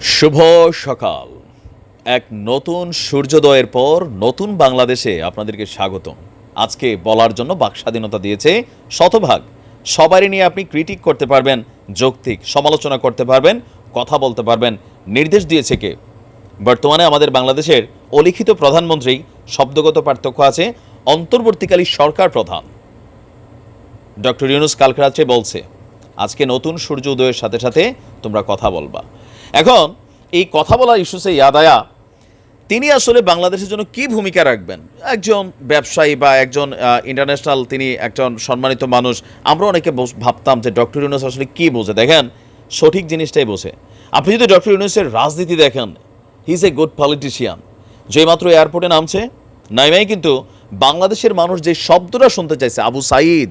শুভ সকাল। এক নতুন সূর্যোদয়ের পর নতুন বাংলাদেশে আপনাদেরকে স্বাগতম। আজকে বলার জন্য বাক স্বাধীনতা দিয়েছে শতভাগ। সবারই নিয়ে আপনি ক্রিটিক করতে পারবেন, যৌক্তিক সমালোচনা করতে পারবেন, কথা বলতে পারবেন, নির্দেশ দিয়েছে কে? বর্তমানে আমাদের বাংলাদেশের অলিখিত প্রধানমন্ত্রী শব্দগত পার্থক্য আছে, অন্তর্বর্তীকালী সরকার প্রধান। ডক্টর ইউনুস কালকে রাত্রে বলছে, আজকে নতুন সূর্য উদয়ের সাথে সাথে তোমরা কথা বলবা। এখন এই কথা বলার ইস্যুসে ইয়াদায়া তিনি আসলে বাংলাদেশের জন্য কি ভূমিকা রাখবেন? একজন ব্যবসায়ী বা একজন ইন্টারন্যাশনাল তিনি একজন সম্মানিত মানুষ, আমরা অনেকে ভাবতাম যে ডক্টর ইউনুস আসলে কি বোঝে? দেখেন, সঠিক জিনিসটাই বোঝে। আপনি যদি ডক্টর ইউনুসের রাজনীতি দেখেন he is a good politician যেই মাত্র এয়ারপোর্টে নামছে নাইমাই কিন্তু বাংলাদেশের মানুষ যে শব্দটা শুনতে চাইছে, Abu Sayeed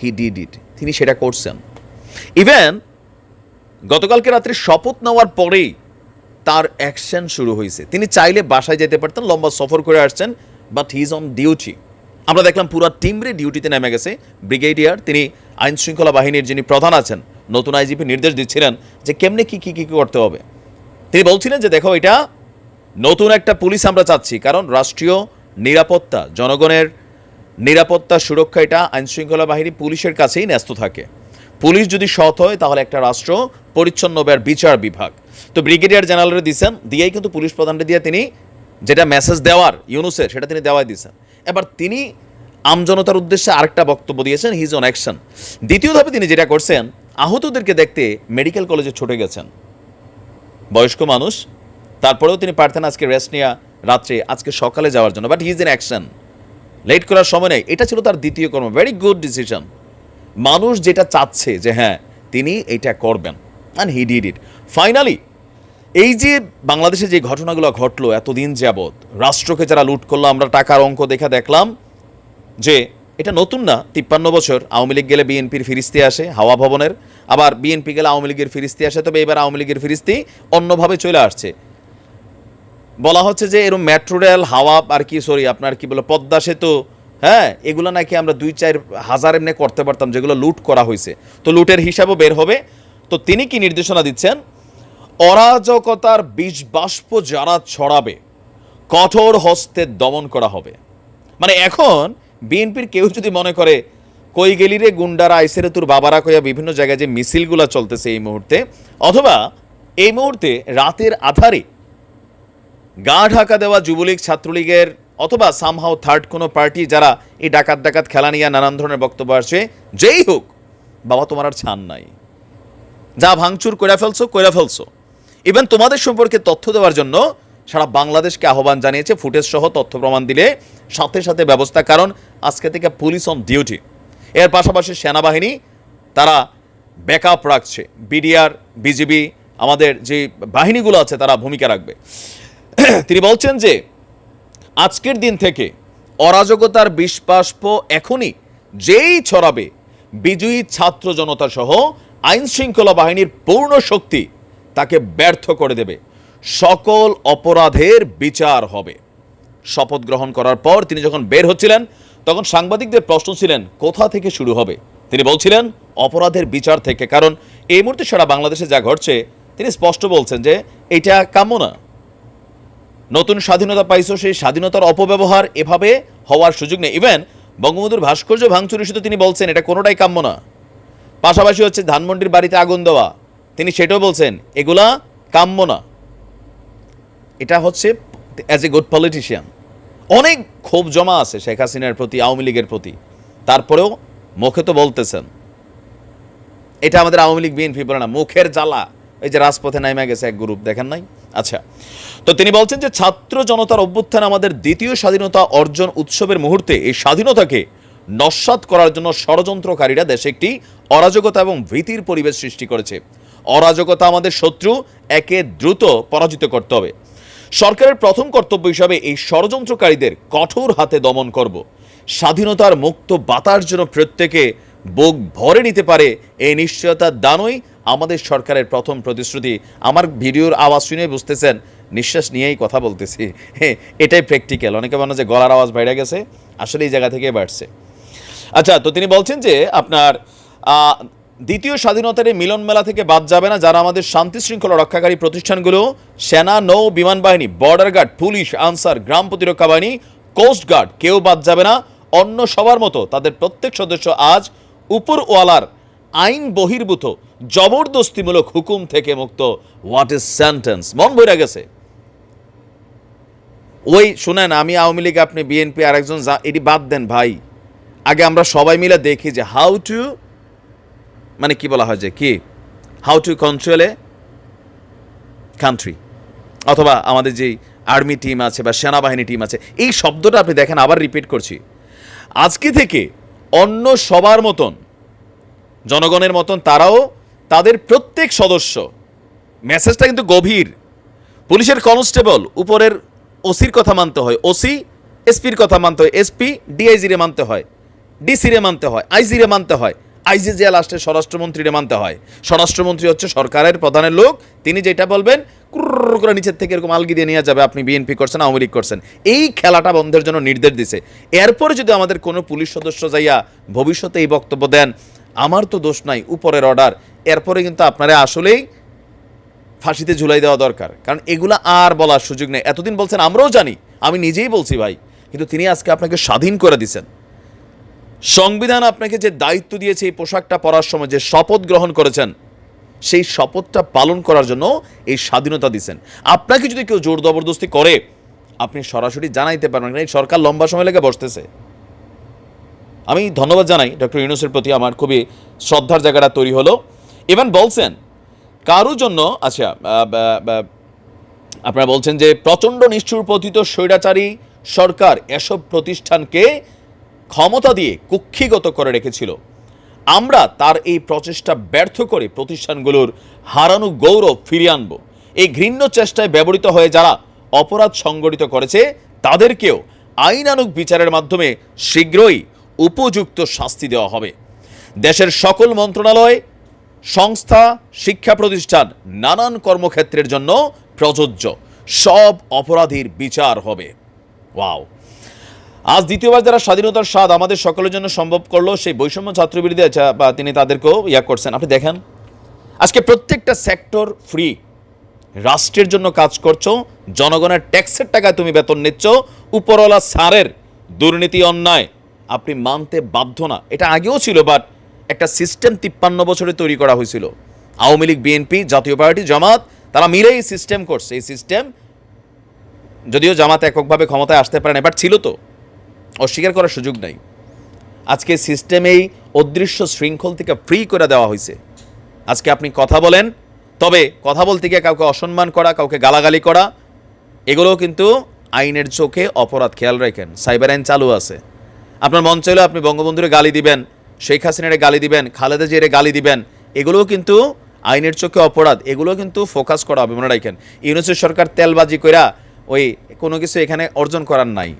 he did it তিনি সেটা করছেন। ইভেন গতকালকে রাত্রে শপথ নেওয়ার পরেই তার অ্যাকশন শুরু হয়েছে। তিনি চাইলে বাসায় যেতে পারতেন, লম্বা সফর করে আসছেন but he is on duty আমরা দেখলাম পুরো টিমরে ডিউটিতে নেমে গেছে। ব্রিগেডিয়ার তিনি আইন শৃঙ্খলা বাহিনীর যিনি প্রধান আছেন, নতুন আইজিপি নির্দেশ দিচ্ছিলেন যে কেমনে কি কি কি কি করতে হবে। তিনি বলছিলেন যে, দেখো, এটা নতুন একটা পুলিশ আমরা চাচ্ছি, কারণ রাষ্ট্রীয় নিরাপত্তা, জনগণের নিরাপত্তা সুরক্ষা, এটা আইনশৃঙ্খলা বাহিনী পুলিশের কাছেই ন্যস্ত থাকে। পুলিশ যদি সৎ হয়, তাহলে একটা রাষ্ট্র পরিচ্ছন্ন আর বিচার বিভাগ। তো ব্রিগেডিয়ার জেনারেলরে দিচ্ছেন দিয়েই কিন্তু পুলিশ প্রধানকে দিয়ে তিনি যেটা মেসেজ দেওয়ার, ইউনুসের, সেটা তিনি দেওয়াই দিয়েছেন এবার তিনি আমজনতার উদ্দেশ্যে আরেকটা বক্তব্য দিয়েছেন, হিজ অন অ্যাকশন। দ্বিতীয় ধাপে তিনি যেটা করছেন, আহতদেরকে দেখতে মেডিকেল কলেজে ছুটে গেছেন। বয়স্ক মানুষ, তারপরেও তিনি পারতেন আজকে রেস্ট নেওয়া রাত্রে, আজকে সকালে যাওয়ার জন্য, but his in action. Late করার সময় নেই। এটা ছিল তার দ্বিতীয় কর্ম। ভেরি গুড ডিসিশন মানুষ যেটা চাচ্ছে যে হ্যাঁ তিনি এটা করবেন and he did it finally এই যে বাংলাদেশে যে ঘটনাগুলো ঘটলো এতদিন যাবৎ, রাষ্ট্রকে যারা লুট করল, আমরা টাকার অঙ্ক দেখা দেখলাম যে এটা নতুন না, তিপ্পান্ন বছর, আওয়ামী লীগ গেলে বিএনপির ফিরিস্তি আসে, হাওয়া ভবনের, আবার বিএনপি গেলে আওয়ামী লীগের ফিরিস্তি আসে, তবে এবার আওয়ামী লীগের ফিরিস্তি অন্যভাবে চলে আসছে। বলা হচ্ছে যে এরকম মেট্রো রেল হাওয়া, আর কি সরি আপনার কি বলে, পদ্মা সেতু হ্যাঁ এগুলো নাকি আমরা দুই চার হাজার এমনি করতে পারতাম, যেগুলো লুট করা হয়েছে তো লুটের হিসাবও বের হবে। তো তিনি কি নির্দেশনা দিচ্ছেন? অরাজকতার বিষ বাষ্প যারা ছড়াবে, কঠোর হস্তে দমন করা হবে। মানে এখন বিএনপির কেউ যদি মনে করে, কই গেলি রে গুন্ডারা আইসেরে তোর বাবারা কইয়া বিভিন্ন জায়গায় যে মিছিলগুলো চলতেছে এই মুহূর্তে, অথবা, এই মুহূর্তে রাতের আধারে গা ঢাকা দেওয়া যুবলীগ, ছাত্রলীগের অথবা সামহাও থার্ড কোনো পার্টি যারা এই ডাকাত ডাকাত খেলা নিয়ে নানান ধরনের বক্তব্য আসছে, যেই হোক, বাবা তোমার আর ছান নাই। যা ভাঙচুর করে ফেলছো করে ফেলছো। ইভেন তোমাদের সম্পর্কে তথ্য দেওয়ার জন্য সারা বাংলাদেশকে আহ্বান জানিয়েছে ফুটেজ সহ তথ্য প্রমাণ দিলে সাথে সাথে ব্যবস্থা, কারণ আজকে থেকে পুলিশ অন ডিউটি এর পাশাপাশি সেনাবাহিনী, তারা ব্যাকআপ রাখছে। বিডিআর বিজিবি আমাদের যে বাহিনীগুলো আছে, তারা ভূমিকা রাখবে। তিনি বলছেন যে আজকের দিন থেকে অরাজকতার বিষবাষ্প এখনই যেই ছড়াবে, বিজয়ী ছাত্র জনতা সহ আইন শৃঙ্খলা বাহিনীর পূর্ণ শক্তি তাকে ব্যর্থ করে দেবে। সকল অপরাধের বিচার হবে। শপথ গ্রহণ করার পর তিনি যখন বের হচ্ছিলেন, তখন সাংবাদিকদের প্রশ্ন ছিলেন, কোথা থেকে শুরু হবে? তিনি বলছিলেন, অপরাধের বিচার থেকে। কারণ এই মুহূর্তে সারা বাংলাদেশে যা ঘটছে, তিনি স্পষ্ট বলছেন যে, এটা কাম্য না। নতুন স্বাধীনতা পাইছো, সেই স্বাধীনতার অপব্যবহার এভাবে হওয়ার সুযোগ নেই। ইভেন বঙ্গবন্ধুর ভাস্কর্য ভাঙচুর ইস্যুতে তিনি বলছেন, এটা কোনোটাই কাম্য না। পাশাপাশি হচ্ছে ধানমন্ডির বাড়িতে আগুন দেওয়া। তিনি সেটাও বলছেন, এগুলা কাম্য না। এটা হচ্ছে অ্যাজ এ গুড পলিটিশিয়ান অনেক ক্ষোভ জমা আছে শেখ হাসিনার প্রতি, আওয়ামী লীগের প্রতি। তারপরেও মুখে তো বলতেছেন। এটা আমাদের আওয়ামী লীগ, বিএনপি বলে না, মুখের জ্বালা। এই যে রাজপথে নাইমা গেছে এক গ্রুপ, দেখেন নাই? আচ্ছা তো তিনি বলছেন যে ছাত্র জনতার অভ্যুত্থান আমাদের দ্বিতীয় স্বাধীনতা অর্জন উৎসবের মুহূর্তে এই স্বাধীনতাকে নস্বাত করার জন্য ষড়যন্ত্রকারীরা দেশে একটি অরাজকতা এবং ভীতির পরিবেশ সৃষ্টি করেছে। অরাজকতা আমাদের শত্রু, একে দ্রুত পরাজিত করতে হবে। সরকারের প্রথম কর্তব্য হিসাবে এই ষড়যন্ত্রকারীদের কঠোর হাতে দমন করব। স্বাধীনতার মুক্ত বাতার জন্য প্রত্যেকে বুক ভরে নিতে পারে, এই নিশ্চয়তার দানই আমাদের সরকারের প্রথম প্রতিশ্রুতি। আমার ভিডিওর আওয়াজ শুনে বুঝতেছেন, নিঃশ্বাস নিয়েই কথা বলতেছি। এটাই প্র্যাকটিক্যাল অনেকে মনে যে গলার আওয়াজ বাইরে গেছে, আসলে এই জায়গা থেকে বাড়ছে। আচ্ছা তো তিনি বলছেন যে আপনার দ্বিতীয় স্বাধীনতার এই মিলন মেলা থেকে বাদ যাবে না যারা আমাদের শান্তি শৃঙ্খলা রক্ষাকারী প্রতিষ্ঠানগুলো, সেনা, নৌ, বিমান বাহিনী বর্ডার গার্ড পুলিশ আনসার, গ্রাম প্রতিরক্ষা বাহিনী কোস্ট গার্ড কেউ বাদ যাবে না। অন্য সবার মতো তাদের প্রত্যেক সদস্য আজ উপরওয়ালার আইন বহির্ভূত, জবরদস্তিমূলক হুকুম থেকে মুক্ত হোয়াট ইজ সেন্টেন্স মন বইরা গেছে। ওই, শুনেন, আমি আওয়ামী লীগ, আপনি বিএনপি আরেকজন এটি বাদ দেন ভাই। আগে আমরা সবাই মিলে দেখি যে হাউ টু মানে কি বলা হয় যে কি? How to control a country অথবা আমাদের যেই আর্মি টিম আছে বা সেনাবাহিনী টিম আছে, এই শব্দটা আপনি দেখেন, আবার রিপিট করছি। আজকে থেকে অন্য সবার মতন জনগণের মতন তারাও তাদের প্রত্যেক সদস্য। মেসেজটা কিন্তু গভীর। পুলিশের কনস্টেবল, উপরের ওসির কথা মানতে হয়। ওসি, এসপির কথা মানতে হয়। এসপি ডিআইজি রে মানতে হয়। ডিসি রে মানতে হয়। আইজি রে মানতে হয়। আইজি যে লাস্টে স্বরাষ্ট্রমন্ত্রীরে মানতে হয়। স্বরাষ্ট্রমন্ত্রী হচ্ছে সরকারের প্রধানের লোক। তিনি যেটা বলবেন, কুর্র করে নিচের থেকে এরকম আলগি দিয়ে নিয়ে যাবে। আপনি বিএনপি করছেন, আওয়ামী লীগ করছেন। এই খেলাটা বন্ধের জন্য নির্দেশ দিছে। এরপরে যদি আমাদের কোনো পুলিশ সদস্য যাইয়া ভবিষ্যতে এই বক্তব্য দেন আমার তো দোষ নাই, উপরের অর্ডার এরপরে কিন্তু আপনারা আসলেই ফাঁসিতে ঝুলাই দেওয়া দরকার। কারণ এগুলা আর বলার সুযোগ নেই। এতদিন বলছেন, আমরাও জানি। আমি নিজেই বলছি ভাই। কিন্তু তিনি আজকে আপনাকে স্বাধীন করে দিছেন। সংবিধান আপনাকে যে দায়িত্ব দিয়েছে এই পোশাকটা পরার সময়, যে শপথ গ্রহণ করেছেন, সেই শপথটা পালন করার জন্য এই স্বাধীনতা দিছেন। আপনাকে যদি কেউ জোর জবরদস্তি করে, আপনি সরাসরি জানাইতে পারবেন এই সরকার লম্বা সময় লেগে বসতেছে। আমি ধন্যবাদ জানাই ডক্টর ইউনুসের প্রতি আমার খুবই শ্রদ্ধার জায়গাটা তৈরি হলো। ইভেন বলছেন কারও জন্য আচ্ছা আপনারা বলছেন যে প্রচণ্ড নিষ্ঠুর পতিত স্বৈরাচারী সরকার এসব প্রতিষ্ঠানকে ক্ষমতা দিয়ে কুক্ষিগত করে রেখেছিল। আমরা তার এই প্রচেষ্টা ব্যর্থ করে প্রতিষ্ঠানগুলোর হারানো গৌরব ফিরিয়ে আনব। এই ঘৃণ্য চেষ্টায় ব্যবহৃত হয়ে যারা অপরাধ সংগঠিত করেছে, তাদেরকেও আইনানুগ বিচারের মাধ্যমে শীঘ্রই উপযুক্ত শাস্তি দেওয়া হবে। দেশের সকল মন্ত্রণালয়, সংস্থা, শিক্ষা প্রতিষ্ঠান নানান কর্মক্ষেত্রের জন্য প্রযোজ্য। সব অপরাধীর বিচার হবে। ওয়াও। আজ দ্বিতীয়বার যারা স্বাধীনতার স্বাদ আমাদের সকলের জন্য সম্ভব করল, সেই বৈষম্য ছাত্রবিরোধী আছে বা তিনি তাদেরকেও ইয়া করছেন। আপনি দেখেন, আজকে প্রত্যেকটা সেক্টর ফ্রি রাষ্ট্রের জন্য কাজ করছ, জনগণের ট্যাক্সের টাকায় তুমি বেতন নিচ্ছ, উপরওয়ালা সারের দুর্নীতি, অন্যায় আপনি মানতে বাধ্য না। এটা আগেও ছিল বাট একটা সিস্টেম তিপ্পান্ন বছরে তৈরি করা হয়েছিল। আওয়ামী লীগ বিএনপি জাতীয় পার্টি, জামাত, তারা মিলেই সিস্টেম করছে। এই সিস্টেম যদিও জামাত এককভাবে ক্ষমতায় আসতে পারে না এবার ছিল তো। অস্বীকার করার সুযোগ নাই। আজকে সিস্টেমেই অদৃশ্য শৃঙ্খল থেকে ফ্রি করে দেওয়া হয়েছে। আজকে আপনি কথা বলেন, তবে কথা বলতে গিয়ে কাউকে অসম্মান করা, কাউকে গালাগালি করা, এগুলোও কিন্তু আইনের চোখে অপরাধ। খেয়াল রাখেন, সাইবার আইন চালু আছে। আপনার মন চাইলেও আপনি বঙ্গবন্ধুরে গালি দিবেন, শেখ হাসিনারে গালি দিবেন, খালেদা জিয়ারে গালি দিবেন, এগুলোও কিন্তু আইনের চোখে অপরাধ এগুলো কিন্তু ফোকাস করা হবে, মনে রাখেন। ইউনুসের সরকার তেলবাজি কইরা ওই কোনো কিছু এখানে অর্জন করার নাই।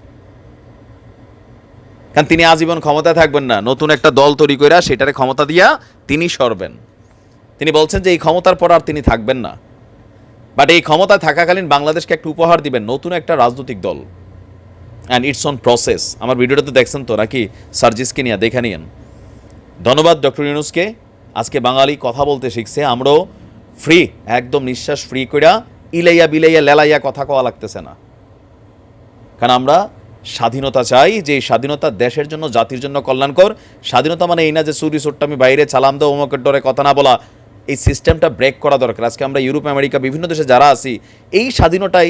কারণ তিনি আজীবন ক্ষমতায় থাকবেন না, নতুন একটা দল তৈরি করে সেটারে ক্ষমতা দিয়া তিনি সরবেন। তিনি বলছেন যে এই ক্ষমতার পর আর তিনি থাকবেন না। বাট এই ক্ষমতায় থাকাকালীন বাংলাদেশকে একটা উপহার দিবেন, নতুন একটা রাজনৈতিক দল। অ্যান্ড ইটস অন প্রসেস আমার ভিডিওটা তো দেখছেন তো, নাকি সার্জিসকে নিয়ে দেখে নিয়েন। ধন্যবাদ, ডক্টর ইউনুসকে। আজকে বাঙালি কথা বলতে শিখছে। আমরাও ফ্রি একদম নিঃশ্বাস ফ্রি কইরা ইলাইয়া বিলাইয়া লেলাইয়া কথা কওয়া লাগতেছে না। কারণ আমরা স্বাধীনতা চাই যে স্বাধীনতা দেশের জন্য, জাতির জন্য কল্যাণকর। স্বাধীনতা মানে এই না যে চুরি আমি বাইরে চালাম দাও অমুকের ডরে কথা না বলা। এই সিস্টেমটা ব্রেক করা দরকার। আজকে আমরা ইউরোপ, আমেরিকা, বিভিন্ন দেশে যারা আছি, এই স্বাধীনতাই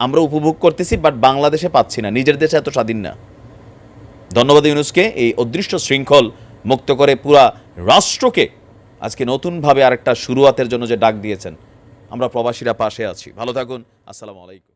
আমরা উপভোগ করতেছি বাট বাংলাদেশে পাচ্ছি না। নিজের দেশে এত স্বাধীন না। ধন্যবাদ ইউনুসকে এই অদৃশ্য শৃঙ্খল মুক্ত করে পুরা রাষ্ট্রকে আজকে নতুনভাবে আরেকটা শুরুয়াতের জন্য যে ডাক দিয়েছেন। আমরা প্রবাসীরা পাশে আছি। ভালো থাকুন। আসসালামু আলাইকুম।